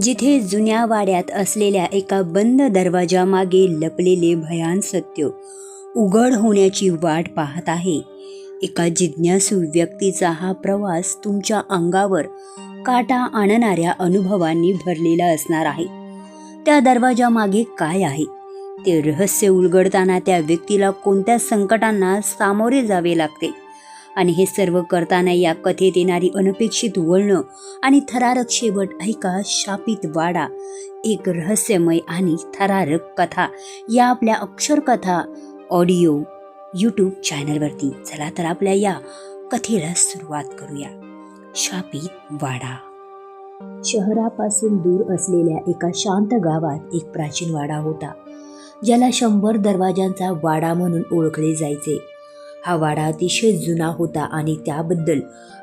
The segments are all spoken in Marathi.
जिथे जुन्या वाड्यात असलेल्या एका बंद दरवाजामागे लपलेले भयान सत्य उघड होण्याची वाट पाहत आहे. एका जिज्ञासू व्यक्तीचा हा प्रवास तुमच्या अंगावर काटा आणणाऱ्या अनुभवांनी भरलेला असणार आहे. त्या दरवाजामागे काय आहे? ते रहस्य उलगडताना त्या व्यक्तीला कोणत्या संकटांना सामोरे जावे लागते? आणि हे सर्व करताना या कथेत येणारी अनपेक्षित वळणं आणि थरारक शेवट ऐका शापित वाडा. एक रहस्यमय आणि थरारक कथा. या आपल्या अक्षरकथा ऑडिओ यूट्यूब चॅनलवरती. चला तर आपल्या या कथेला सुरुवात करूया. शापित वाडा. शहरापासून दूर असलेल्या एका शांत गावात एक प्राचीन वाडा होता. ज्याला शंभर दरवाजांचा वाडा म्हणून ओळखले जायचे. हा वाडा अतिशय जुना होता आणि त्याबद्दल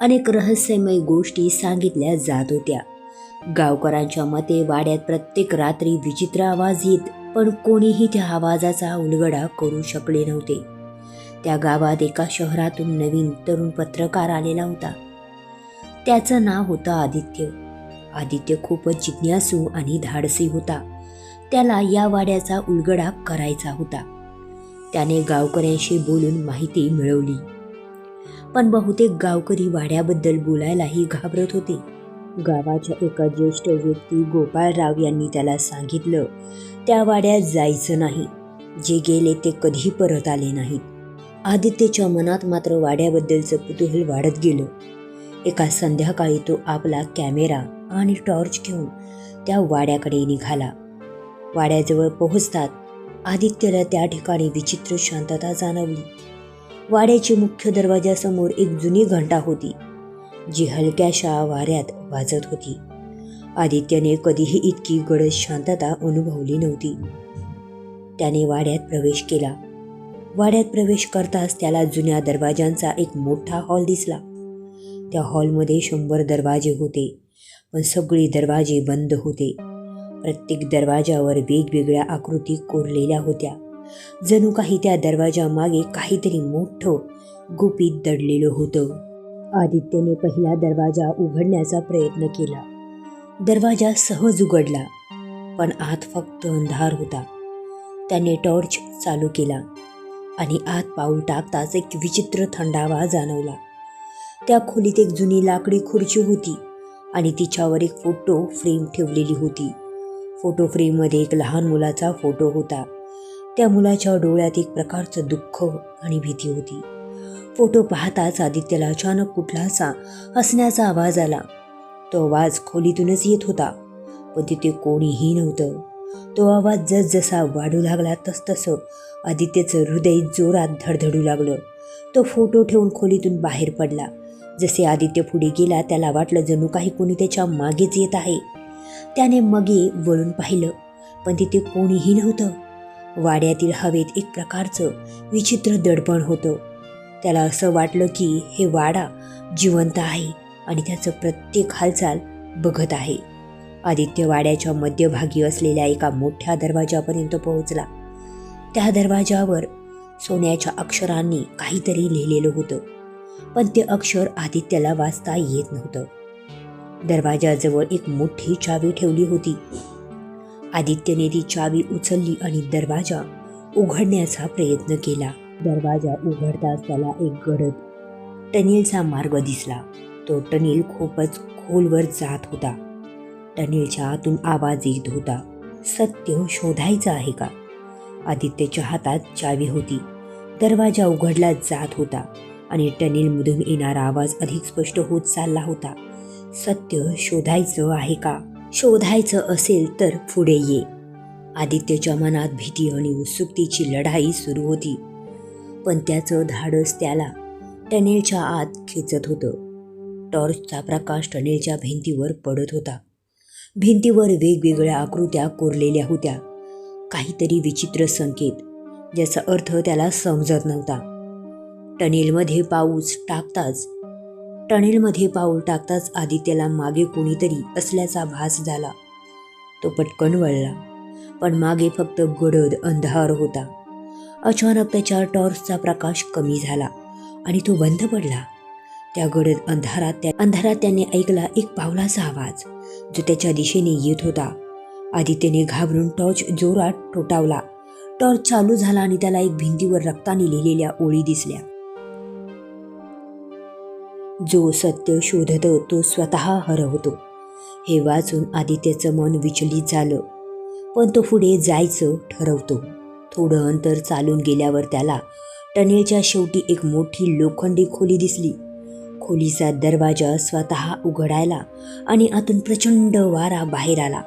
अनेक रहस्यमय गोष्टी सांगितल्या जात होत्या. गावकरांच्या मते वाड्यात प्रत्येक रात्री विचित्र आवाज येत पण कोणीही त्या आवाजाचा उलगडा करू शकले नव्हते. त्या गावात एका शहरातून नवीन तरुण पत्रकार आलेला होता. त्याचं नाव होतं आदित्य. आदित्य खूपच जिज्ञासू आणि धाडसी होता. त्याला या वाड्याचा उलगडा करायचा होता. त्याने गावकऱ्यांशी बोलून माहिती मिळवली. पण बहुतेक गावकरी वाड्याबद्दल बोलायलाही घाबरत होते. गावाच्या एका ज्येष्ठ व्यक्ती गोपाळराव यांनी त्याला सांगितलं त्या वाड्यात जायचं नाही. जे गेले ते कधी परत आले नाहीत. आदित्यच्या मनात मात्र वाड्याबद्दलचं कुतूहल वाढत गेलं. एका संध्याकाळी तो आपला कॅमेरा आणि टॉर्च घेऊन त्या वाड्याकडे निघाला. वाड्याजवळ पोहोचतात आदित्यला त्या ठिकाणी विचित्र शांतता जाणवली. वाड्याच्या मुख्य दरवाजासमोर एक जुनी घंटा होती जी हलक्याशा वाऱ्यात वाजत होती. आदित्यने कधीही इतकी गडद शांतता अनुभवली नव्हती. त्याने वाड्यात प्रवेश केला. वाड्यात प्रवेश करताच त्याला जुन्या दरवाजांचा एक मोठा हॉल दिसला. त्या हॉलमध्ये शंभर दरवाजे होते पण सगळे दरवाजे बंद होते. प्रत्येक दरवाजावर वेगवेगळ्या आकृती कोरलेल्या होत्या. जणू काही त्या दरवाजामागे काहीतरी मोठं गुपित दडलेलं होतं. आदित्यने पहिला दरवाजा उघडण्याचा प्रयत्न केला. दरवाजा सहज उघडला पण आत फक्त अंधार होता. त्याने टॉर्च चालू केला आणि आत पाऊल टाकताच एक विचित्र थंडावा जाणवला. त्या खोलीत एक जुनी लाकडी खुर्ची होती आणि तिच्यावर एक फोटो फ्रेम ठेवलेली होती. फोटो फ्रेममध्ये एक लहान मुलाचा फोटो होता. त्या मुलाच्या डोळ्यात एक प्रकारचं दुःख आणि भीती होती. फोटो पाहताच आदित्यला अचानक कुठलासा हसण्याचा आवाज आला. तो आवाज खोलीतूनच येत होता पण तिथे कोणीही नव्हतं. तो आवाज जसजसा वाढू लागला तसतसं आदित्यचं हृदय जोरात धडधडू लागलं. तो फोटो ठेवून खोलीतून बाहेर पडला. जसे आदित्य पुढे गेला त्याला वाटलं जणू काही कोणी त्याच्या मागेच येत आहे. त्याने मगे वळून पाहिलं पण तिथे कोणीही नव्हतं. वाड्यातील हवेत एक प्रकारचं विचित्र दडपण होतं. त्याला असं वाटलं की हे वाडा जिवंत आहे आणि त्याचं प्रत्येक हालचाल बघत आहे. आदित्य वाड्याच्या मध्यभागी असलेल्या एका मोठ्या दरवाजापर्यंत पोहोचला. त्या दरवाजावर सोन्याच्या अक्षरांनी काहीतरी लिहिलेलं होतं पण ते अक्षर आदित्यला वाचता येत नव्हतं. दरवाजाजवळ एक मोठी चावी ठेवली होती. आदित्यने ती चावी उचलली आणि दरवाजा उघडण्याचा प्रयत्न केला. दरवाजा उघडताच त्याला एक गडद टनेलचा मार्ग दिसला. तो टनेल खूपच खोलवर जात होता. टनेलच्या आतून आवाज येत होता सत्य शोधायचं आहे का? आदित्यच्या हातात चावी होती. दरवाजा उघडला जात होता आणि टनेलमधून येणारा आवाज अधिक स्पष्ट होत चालला होता. सत्य शोधायचं आहे का? शोधायचं असेल तर पुढे ये. आदित्यच्या मनात भीती आणि उत्सुकतेची लढाई सुरू होती. पण त्याचं धाडस त्याला टनेलच्या आत खेचत होतं. टॉर्चचा प्रकाश टनेलच्या भिंतीवर पडत होता. भिंतीवर वेगवेगळ्या आकृत्या कोरलेल्या होत्या. काहीतरी विचित्र संकेत ज्याचा अर्थ त्याला समजत नव्हता. टनेलमध्ये पाऊस टाकताच टनेलमध्ये पाऊल टाकताच आदित्यला मागे कोणीतरी असल्याचा भास झाला. तो पटकन वळला पण मागे फक्त गडद अंधार होता. अचानक त्याच्या टॉर्चचा प्रकाश कमी झाला आणि तो बंद पडला. त्या गडद अंधारात त्या अंधारात त्याने ऐकला एक पावलाचा आवाज जो त्याच्या दिशेने येत होता. आदित्यने घाबरून टॉर्च जोरात टोटावला टॉर्च चालू झाला आणि त्याला एक भिंतीवर रक्ताने लिहिलेल्या ओळी दिसल्या. जो सत्य शोधतो तो स्वतः हरवतो. हे वाचून आदित्यचं मन विचलित झालं. पण तो पुढे जायचं ठरवतो. थोडं अंतर चालून गेल्यावर त्याला टनेलच्या शेवटी एक मोठी लोखंडी खोली दिसली. खोलीचा दरवाजा स्वतः उघडायला आणि आतून प्रचंड वारा बाहेर आला.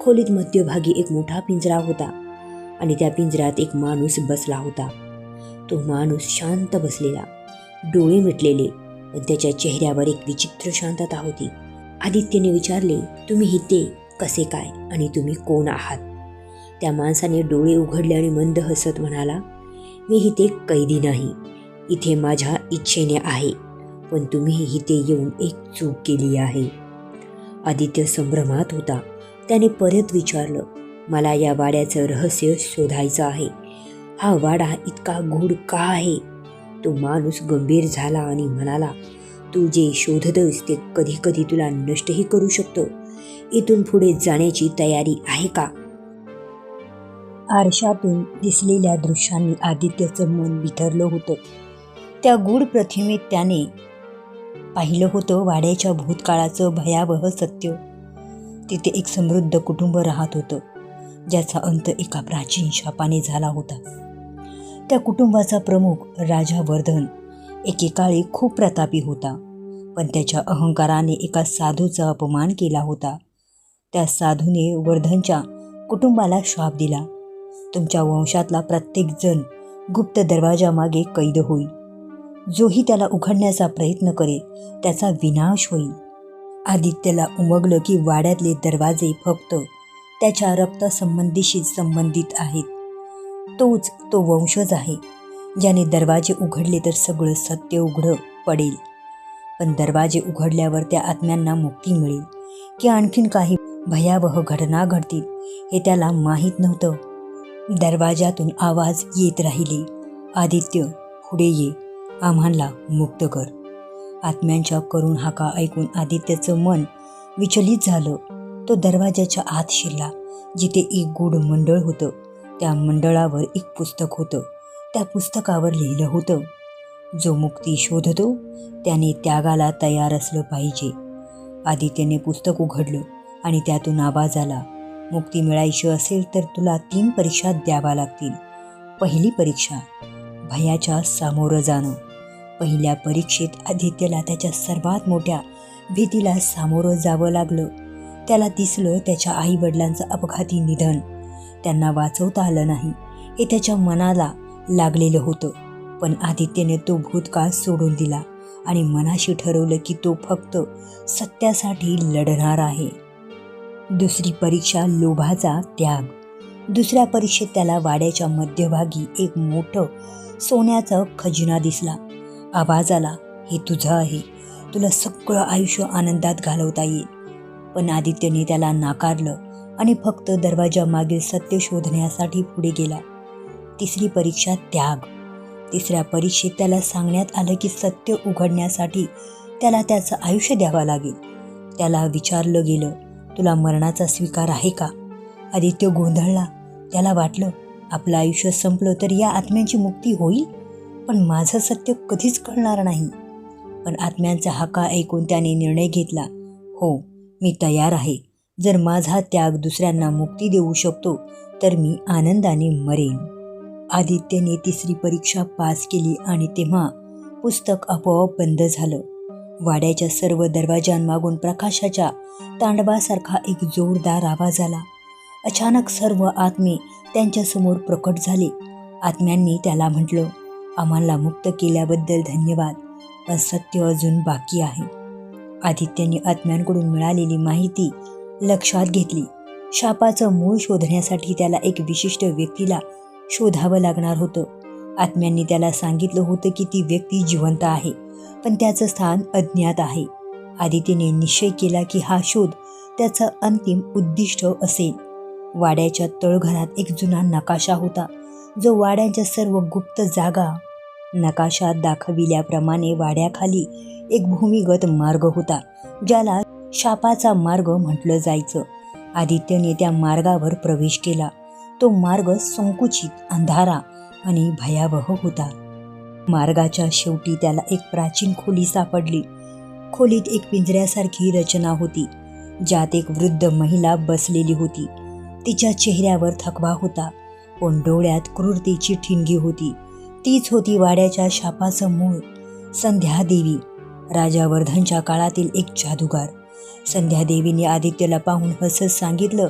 खोलीत मध्यभागी एक मोठा पिंजरा होता आणि त्या पिंजऱ्यात एक माणूस बसला होता. तो माणूस शांत बसलेला. डोळे मिटलेले. पण त्याच्या चेहऱ्यावर एक विचित्र शांतता होती. आदित्यने विचारले तुम्ही हिते कसे काय आणि तुम्ही कोण आहात? त्या माणसाने डोळे उघडले आणि मंद हसत म्हणाला मी इथे कैदी नाही. इथे माझ्या इच्छेने आहे पण तुम्ही इथे येऊन एक चूक केली आहे. आदित्य संभ्रमात होता. त्याने परत विचारलं मला या वाड्याचं रहस्य शोधायचं आहे. हा वाडा इतका गूढ का आहे? तो माणूस गंभीर झाला आणि म्हणाला तू जे शोधतस ते कधी कधी तुला नष्टही करू शकतो. इथून पुढे जाण्याची तयारी आहे का? आरशातून दिसलेल्या दृश्यांनी आदित्यचं मन बिथरलं होतं. त्या गूढ प्रतिमेत त्याने पाहिलं होतं वाड्याच्या भूतकाळाचं भयावह सत्य. तिथे एक समृद्ध कुटुंब राहत होतं ज्याचा अंत एका प्राचीन शापाने झाला होता. त्या कुटुंबाचा प्रमुख राजा वर्धन एकेकाळी खूप प्रतापी होता. पण त्याच्या अहंकाराने एका साधूचा अपमान केला होता. त्या साधूने वर्धनच्या कुटुंबाला शाप दिला. तुमच्या वंशातला प्रत्येकजण गुप्त दरवाजामागे कैद होईल. जोही त्याला उघडण्याचा प्रयत्न करेल त्याचा विनाश होईल. आदित्यला उमगलं की वाड्यातले दरवाजे फक्त त्याच्या रक्तसंबंधीशी संबंधित आहेत. तोच तो वंशज आहे. ज्याने दरवाजे उघडले तर सगळं सत्य उघडं पडेल. पण दरवाजे उघडल्यावर त्या आत्म्यांना मुक्ती मिळेल. की आणखीन काही भयावह घटना घडतील हे त्याला माहीत नव्हतं. दरवाजातून आवाज येत राहिले. आदित्य पुढे ये. आम्हाला मुक्त कर. आत्म्यांच्या करून हाका ऐकून आदित्याचं मन विचलित झालं. तो दरवाजाच्या आत शिरला जिथे एक गूढ मंडळ होतं. त्या मंडळावर एक पुस्तक होतं. त्या पुस्तकावर लिहिलं होतं. जो मुक्ती शोधतो त्याने त्यागाला तयार असलं पाहिजे. आदित्यने पुस्तक उघडलं आणि त्यातून आवाज आला. मुक्ती मिळायची असेल तर तुला तीन परीक्षा द्यावा लागतील. पहिली परीक्षा भयाच्या सामोरं जाणं. पहिल्या परीक्षेत आदित्यला त्याच्या सर्वात मोठ्या भीतीला सामोरं जावं लागलं. त्याला दिसलं त्याच्या आईवडिलांचं अपघाती निधन. त्यांना वाचवता आलं नाही हे त्याच्या मनाला लागलेलं होतं. पण आदित्यने तो भूतकाळ सोडून दिला आणि मनाशी ठरवलं की तो फक्त सत्यासाठी लढणार आहे. दुसरी परीक्षा लोभाचा त्याग. दुसऱ्या परीक्षेत त्याला वाड्याच्या मध्यभागी एक मोठं सोन्याचा खजिना दिसला. आवाज आला हे तुझं आहे. तुला सगळं आयुष्य आनंदात घालवता येईल. पण आदित्यने त्याला नाकारलं आणि फक्त दरवाजामागील सत्य शोधण्यासाठी पुढे गेला. तिसरी परीक्षा त्याग. तिसऱ्या परीक्षेत त्याला सांगण्यात आलं की सत्य उघडण्यासाठी त्याला त्याचं आयुष्य द्यावं लागेल. त्याला विचारलं गेलं तुला मरणाचा स्वीकार आहे का? आदित्य गोंधळला. त्याला वाटलं आपलं आयुष्य संपलं तर या आत्म्यांची मुक्ती होईल पण माझं सत्य कधीच कळणार नाही. पण आत्म्यांचा हाका ऐकून त्याने निर्णय घेतला हो मी तयार आहे. जर माझा त्याग दुसऱ्यांना मुक्ती देऊ शकतो तर मी आनंदाने मरेन. आदित्यने तिसरी परीक्षा पास केली आणि तेव्हा पुस्तक आपोआप बंद झालं. वाड्याच्या सर्व दरवाजांमागून प्रकाशाच्या तांडवासारखा एक जोरदार आवाज आला. अचानक सर्व आत्मे त्यांच्यासमोर प्रकट झाले. आत्म्यांनी त्याला म्हटलं आम्हाला मुक्त केल्याबद्दल धन्यवाद पण सत्य अजून बाकी आहे. आदित्यने आत्म्यांकडून मिळालेली माहिती लक्षात घेतली. शापाचं मूळ शोधण्यासाठी त्याला एक विशिष्ट व्यक्तीला शोधावं लागणार होतं. आत्म्यांनी त्याला सांगितलं होतं की ती व्यक्ती जिवंत आहे पण त्याचं स्थान अज्ञात आहे. आदित्यने निश्चय केला की हा शोध त्याचं अंतिम उद्दिष्ट असेल. वाड्याच्या तळघरात एक जुना नकाशा होता जो वाड्याच्या सर्व गुप्त जागा नकाशात दाखविल्याप्रमाणे वाड्याखाली एक भूमिगत मार्ग होता ज्याला शापाचा मार्ग म्हटलं जायचं. आदित्यने त्या मार्गावर प्रवेश केला. तो मार्ग संकुचित अंधारा आणि भयावह होता. मार्गाच्या शेवटी त्याला एक प्राचीन खोली सापडली. खोलीत एक पिंजऱ्यासारखी रचना होती ज्यात एक वृद्ध महिला बसलेली होती. तिच्या चेहऱ्यावर थकवा होता पण डोळ्यात क्रूरतेची ठिणगी होती. तीच होती वाड्याच्या शापाचं मूळ संध्यादेवी राजावर्धनच्या काळातील एक जादूगार. संध्यादेवीने आदित्यला पाहून हसत सांगितलं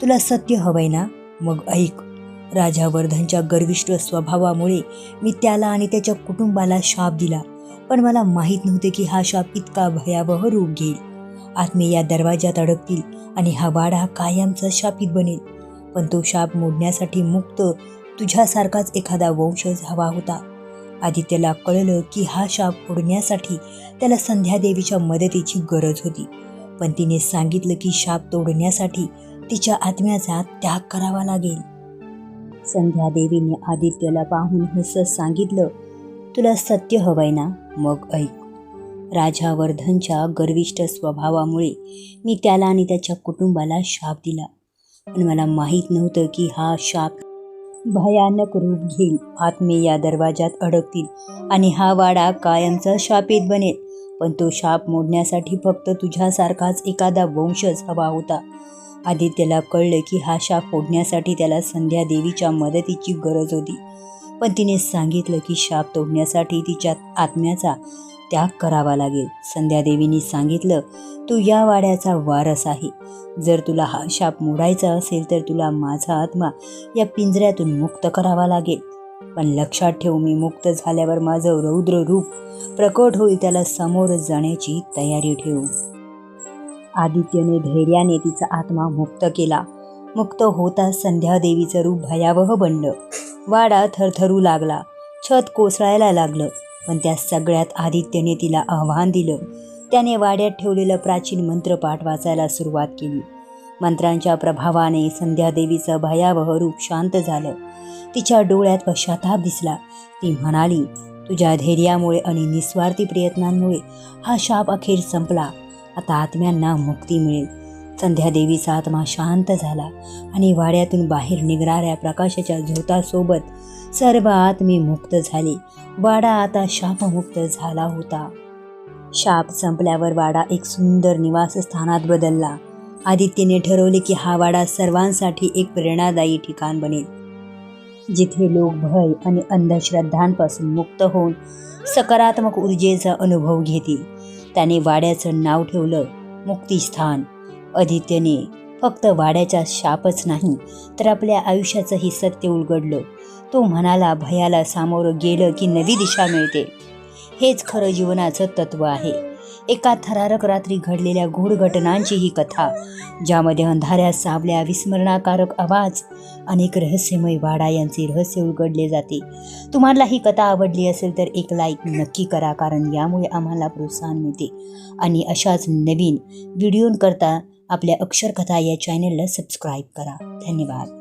तुला सत्य हवंय ना? मग ऐक. राजावर्धनच्या गर्विष्ठ स्वभावामुळे मी त्याला आणि त्याच्या कुटुंबाला शाप दिला पण मला माहीत नव्हते की हा शाप इतका भयावह रूप घेईल. आत्मे या दरवाज्यात अडकतील आणि हा वाडा कायमचा शापित बनेल. पण तो शाप मोडण्यासाठी मुक्त तुझ्यासारखाच एखादा वंशज हवा होता. आदित्यला कळलं की हा शाप फोडण्यासाठी त्याला संध्यादेवीच्या मदतीची गरज होती. पण तिने सांगितलं की शाप तोडण्यासाठी तिच्या आत्म्याचा त्याग करावा लागेल. संध्यादेवीने आदित्यला पाहून हसत सांगितलं तुला सत्य हवंय ना? मग ऐक. राजा वर्धनच्या गर्विष्ठ स्वभावामुळे मी त्याला आणि त्याच्या कुटुंबाला शाप दिला. पण मला माहीत नव्हतं की हा शाप भयानक रूप घेईल. आत्मे या दरवाजात अडकतील आणि हा वाडा कायमचा शापित बनेल. पण तो शाप मोडण्यासाठी फक्त तुझ्यासारखाच एखादा वंशज हवा होता. आदित्यला कळलं की हा शाप फोडण्यासाठी त्याला संध्या देवीच्या मदतीची गरज होती. पण तिने सांगितलं की शाप तोडण्यासाठी तिच्या आत्म्याचा त्याग करावा लागेल. संध्यादेवीनी सांगितलं तू या वाड्याचा वारस आहे. जर तुला हा शाप मोडायचा असेल तर तुला माझा आत्मा या पिंजऱ्यातून मुक्त करावा लागेल. पण लक्षात ठेव मी मुक्त झाल्यावर माझं रौद्र रूप प्रकट होईल त्याला समोर जाण्याची तयारी ठेव. आदित्यने धैर्याने तिचा आत्मा मुक्त केला. मुक्त होता संध्यादेवीचं रूप भयावह बनलं वाडा थरथरू लागला. छत कोसळायला लागलं. पण त्या सगळ्यात आदित्यने तिला आव्हान दिलं. त्याने वाड्यात ठेवलेलं प्राचीन मंत्रपाठ वाचायला सुरुवात केली. मंत्रांच्या प्रभावाने संध्यादेवीचं भयावह रूप शांत झालं. तिच्या डोळ्यात पश्चाताप दिसला. ती म्हणाली तुझ्या धैर्यामुळे आणि निस्वार्थी प्रयत्नांमुळे हा शाप अखेर संपला. आता आत्म्यांना मुक्ती मिळेल. संध्यादेवीचा आत्मा शांत झाला आणि वाड्यातून बाहेर निघणाऱ्या प्रकाशाच्या झोतासोबत सर्व आत्मे मुक्त झाले. वाडा आता शापमुक्त झाला होता. शाप संपल्यावर वाडा एक सुंदर निवासस्थानात बदलला. आदित्यने ठरवले की हा वाडा सर्वांसाठी एक प्रेरणादायी ठिकाण बनेल. जिथे लोक भय आणि अंधश्रद्धांपासून मुक्त होऊन सकारात्मक ऊर्जेचा अनुभव घेतील. त्याने वाड्याचं नाव ठेवलं मुक्तिस्थान. आदित्यने फक्त वाड्याचा शापच नाही तर आपल्या आयुष्याचंही सत्य उलगडलं. तो म्हणाला भयाला सामोरं गेलं की नवी दिशा मिळते. हेच खरं जीवनाचं तत्व आहे. एका थरारक रात्री घडलेल्या गूढ घटनांची ही कथा ज्यामध्ये अंधाऱ्या सावल्या विस्मरणाकारक आवाज अनेक रहस्यमय वाडा यांचे रहस्य उलगडले जाते. तुम्हाला ही कथा आवडली असेल तर एक लाईक नक्की करा कारण यामुळे आम्हाला प्रोत्साहन मिळते. आणि अशाच नवीन व्हिडिओंकरता आपल्या अक्षरकथा या चॅनलला सबस्क्राईब करा. धन्यवाद.